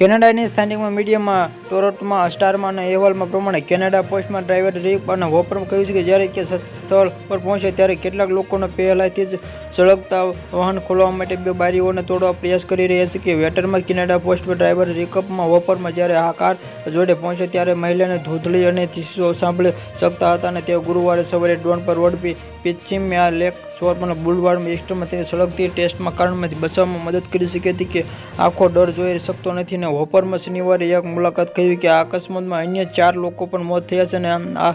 કેનેડાની સ્થાનિકમાં મીડિયામાં, ટોરોન્ટોમાં, સ્ટારમાં અને અહેવાલમાં પ્રમાણે કેનેડા પોસ્ટમાં ડ્રાઈવર રીપ અને વોપરમાં કહ્યું છે કે જ્યારે કે સ્થળ પર પહોંચે ત્યારે કેટલાક લોકોને પહેલાંથી જ સળગતા વાહન ખોલવા માટે બે બારીઓને તોડવા પ્રયાસ કરી રહ્યા છે કે વેટરમાં કેનેડા પોસ્ટ પર ડ્રાઈવર રિકઅપમાં વોપરમાં જ્યારે આ કાર જોડે પહોંચે ત્યારે મહિલાને ધૂધળી અને ચીસો સાંભળી શકતા હતા અને તેઓ ગુરુવારે સવારે ડોન પર રોડ આ લેક શોર્ટમાં બુલવાર્ડ ઇસ્ટમાં તેની સળગતી ટેસ્ટમાં કારણમાંથી બચાવવામાં મદદ કરી શકી હતી કે આખો ડર જોઈ શકતો નથી અને હોપરમાં શનિવારે એક મુલાકાત કહ્યું કે આ અકસ્માતમાં અન્ય ચાર લોકો પણ મોત થયા છે અને આ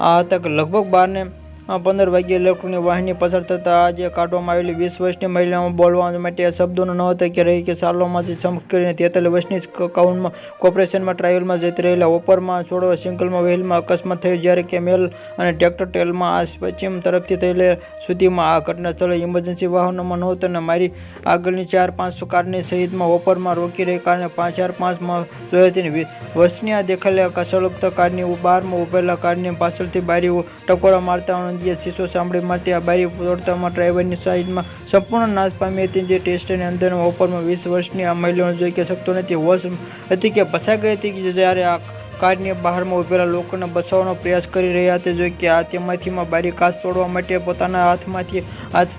આ હતા લગભગ બારને પંદર વાગ્યે ઇલેક્ટ્રોનિક વાહિની પસાર થતાં આજે કાઢવામાં આવેલી વીસ વર્ષની મહિલાઓ બોલવા માટે શબ્દોનો ન હતા કે રહી કે સાલોમાંથી સંપર્ક કરીને તેતાલીસ વર્ષની કાઉન્ટમાં કોર્પોરેશનમાં ટ્રાયલમાં જતી રહેલા ઓપરમાં છોડવા સિંગલમાં વહેલમાં અકસ્માત થયો જ્યારે કે મેલ અને ટ્રેક્ટર ટેલમાં આ પશ્ચિમ તરફથી થયેલા સુધીમાં આ ઘટના સ્થળે ઇમરજન્સી વાહનોમાં નહોતા અને મારી આગળની ચાર પાંચ કારની સહિતમાં ઓપરમાં રોકી રહી કારણે પાંચ ચાર પાંચમાં જોયા વી- વર્ષની આ દેખાયેલા સળગતા કારની બારમાં ઉભેલા કારની પાછળથી બારીઓ ટકોરા મારતા જે શીશો સાંભળી મારતી આ બારી તોડતામાં ડ્રાઈવરની સાઈડમાં સંપૂર્ણ નાશ પામી હતી જે ટેસ્ટની અંદરના ઓપરમાં વીસ વર્ષની આ મહિલાઓને જોઈ કે શકતો નથી. હોશ હતી કે ફસાઈ ગઈ હતી કે જ્યારે આ કારની બહારમાં ઉભેલા લોકોને બચાવવાનો પ્રયાસ કરી રહ્યા હતા જોઈ કે આ તેમાંથીમાં બારી કાચ તોડવા માટે પોતાના હાથમાંથી હાથ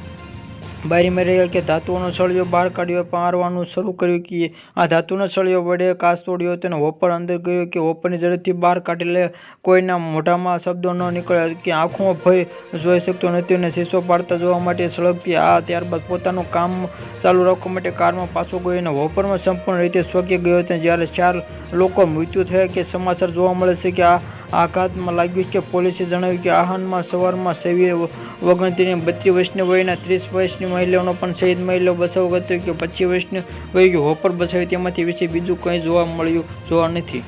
બારીમાં રહ્યા કે ધાતુઓનો સળિયો બહાર કાઢ્યો પારવાનું શરૂ કર્યું કે આ ધાતુનો સળિયો વડે કાચ તોડ્યો હતો અને હોપર અંદર ગયો કે હોપરની ઝડપથી બહાર કાઢી લે. કોઈના મોઢામાં શબ્દો ન નીકળ્યા કે આંખોમાં ભય જોઈ શકતો નથી અને શીશો પાડતા જોવા માટે સળગતી આ ત્યારબાદ પોતાનું કામ ચાલુ રાખવા માટે કારમાં પાછો ગયો અને હોપરમાં સંપૂર્ણ રીતે સ્વગી ગયો હતો. જ્યારે ચાર લોકો મૃત્યુ થયા કે સમાચાર જોવા મળે છે કે આ આઘાતમાં લાગ્યું કે પોલીસે જણાવ્યું કે આહનમાં સવારમાં સેવી વગણતીની બત્રીસ વર્ષની વયના ત્રીસ વર્ષની મહિલાઓનો પણ શહીદ મહિલાઓ બચાવ કરતો કે પચીસ વર્ષની વય હોપર બચાવી તેમાંથી વિશે બીજું કંઈ જોવા મળ્યું જોવા નથી.